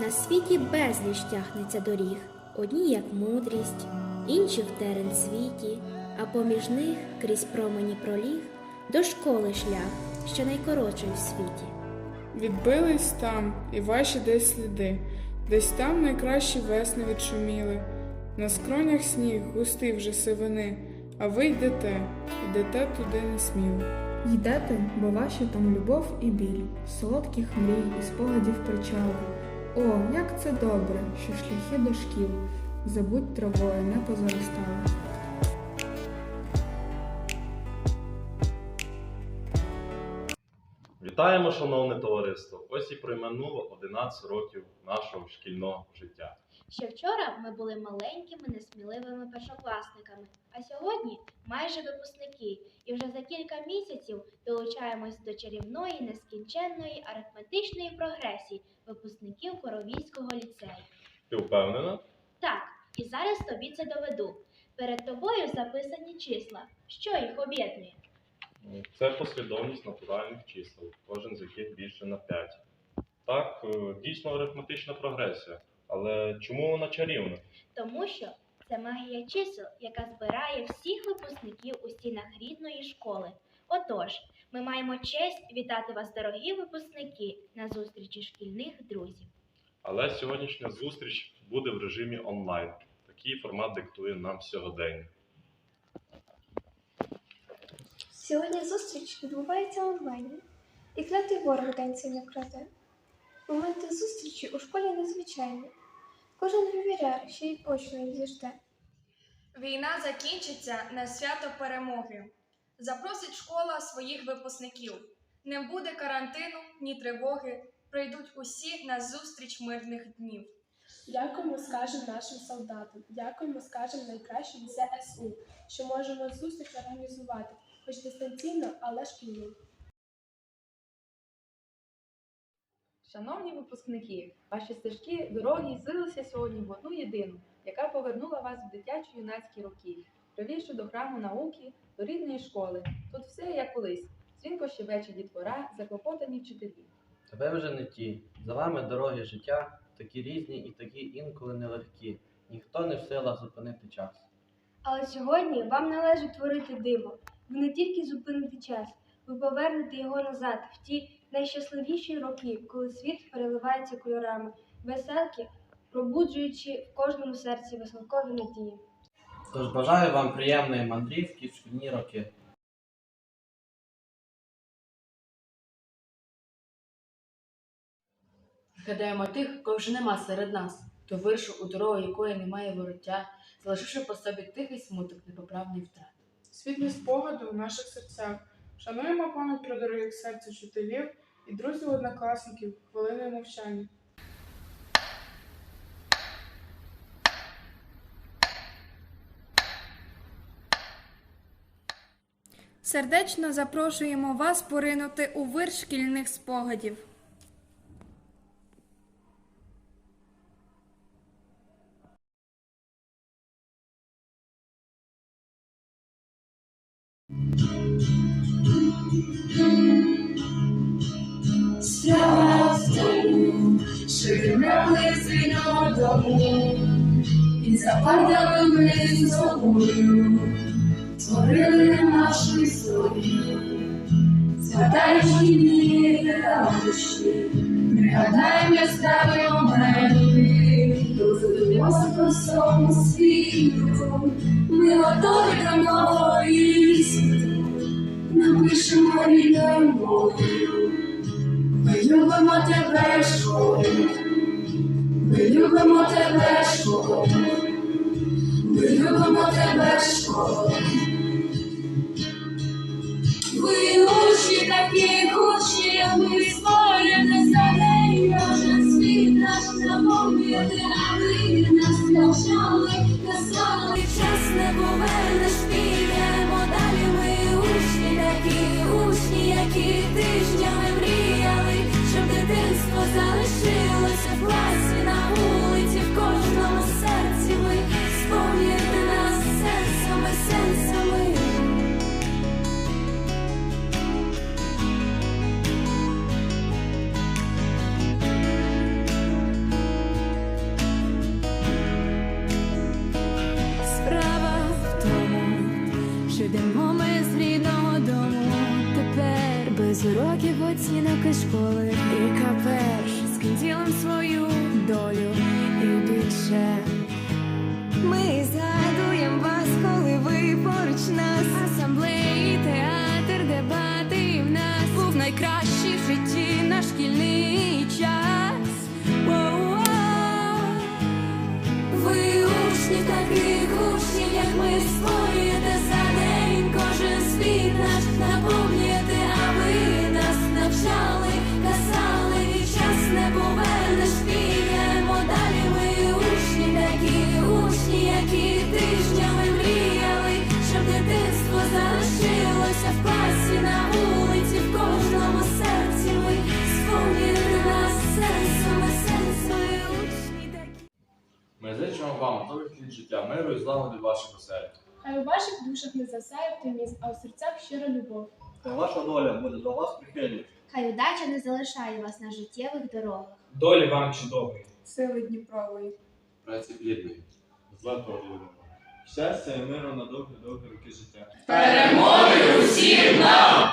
На світі безліч тягнеться доріг, одні як мудрість, інші в терен світі, а поміж них крізь промені проліг до школи шлях, що найкоротший в світі. Відбились там і ваші десь сліди, десь там найкращі весни відшуміли. На скронях сніг густий вже сивини, а ви йдете, йдете туди несміло. Йдете, бо ваші там любов і біль, солодких мрій і спогадів причали. О, як це добре, що шляхи до шкіл, забудь травою не позаростали. Вітаємо, шановне товариство! Ось і пройменуло 11 років нашого шкільного життя. Ще вчора ми були маленькими, несміливими першокласниками, а сьогодні майже випускники, і вже за кілька місяців долучаємось до чарівної нескінченної арифметичної прогресії випускників Коровійського ліцею. Ти впевнена? Так, і зараз тобі це доведу. Перед тобою записані числа. Що їх об'єднує? Це послідовність натуральних чисел, кожен з яких більше на 5. Так, е, дійсно арифметична прогресія. Але чому вона чарівна? Тому що це магія чисел, яка збирає всіх випускників у стінах рідної школи. Отож, ми маємо честь вітати вас, дорогі випускники, на зустрічі шкільних друзів. Але сьогоднішня зустріч буде в режимі онлайн. Такий формат диктує нам сьогодення. Сьогодні зустріч відбувається онлайн. І клятий ворог танців не краде. Моменти зустрічі у школі незвичайні. Кожен вивіряє, що й очно їх зіжде. Війна закінчиться на свято перемоги. Запросить школа своїх випускників. Не буде карантину, ні тривоги. Прийдуть усі на зустріч мирних днів. Дякуємо, скажемо нашим солдатам. Дякуємо, скажемо найкращим ЗСУ, що можемо зустріч організувати, хоч дистанційно, але шкільну. Шановні випускники, ваші стежки дороги злилися сьогодні в одну єдину, яка повернула вас в дитячі юнацькі роки, привівши до храму науки, до рідної школи. Тут все як колись. Дзвінко щебече дітвора, заклопотані вчителі. Тебе вже не ті. За вами дороги життя, такі різні і такі інколи нелегкі. Ніхто не в силах зупинити час. Але сьогодні вам належить творити диво. Ви не тільки зупините час, ви повернете його назад в ті найщасливіші роки, коли світ переливається кольорами, веселки, пробуджуючи в кожному серці веселкові надії. Тож бажаю вам приємної мандрівки в шкільні роки. Гадаємо тих, кого вже нема серед нас, то виршу у дорогу, якої немає вороття, залишивши по собі тихий смуток непоправний втрат. Світлі спогади у наших серцях. Шануємо пам'ять про дорогих серця вчителів і друзів однокласників хвилиною мовчання. Сердечно запрошуємо вас поринути у вир шкільних спогадів. Справа в тому, що юнали звільного дому, і за ми з тобою творили нашу історію. Згадай шкільні радощі, пригадай яскраві моменти, розвиваємося по всьому світу, ми готові до нової напишемо рідною мовою. Ми любимо тебе, школу, ми любимо тебе, школу, ми любимо тебе, школу. Ви учні такі гучні, як ми створюємо не старий, кожен світ наш запомнити, а ви нас навчали, казали, час не повернеш, що йдемо ми з рідного дому. Тепер без уроків, оцінок і школи. І каперш з кінцілим свою долю. І більше. Ми згадуємо вас, коли ви поруч нас, асамблеї, театр, дебати в нас. Був найкращий в житті наш шкільний час. Ви учні таких учнів, як ми з повернеш, підемо далі. Ми учні такі учні, які тижнями мріяли, щоб дитинство залишилося в класі на вулиці, в кожному серці. Ви сповнюєте нас сенсом, і сенсом. Ми учні такі. Ми зичимо вам довгих літ життя, миру і злагоди в ваших оселях. Хай у ваших душах не засяє оптимізм, а у серцях щира любов. Хай ваша доля буде до вас прихильна. Хай удача не залишає вас на життєвих дорогах. Долі вам чудової. Сили Дніпрової. Праці плідної. Златого Щастя і миру на довгі-довгі роки життя. Перемоги усім нам!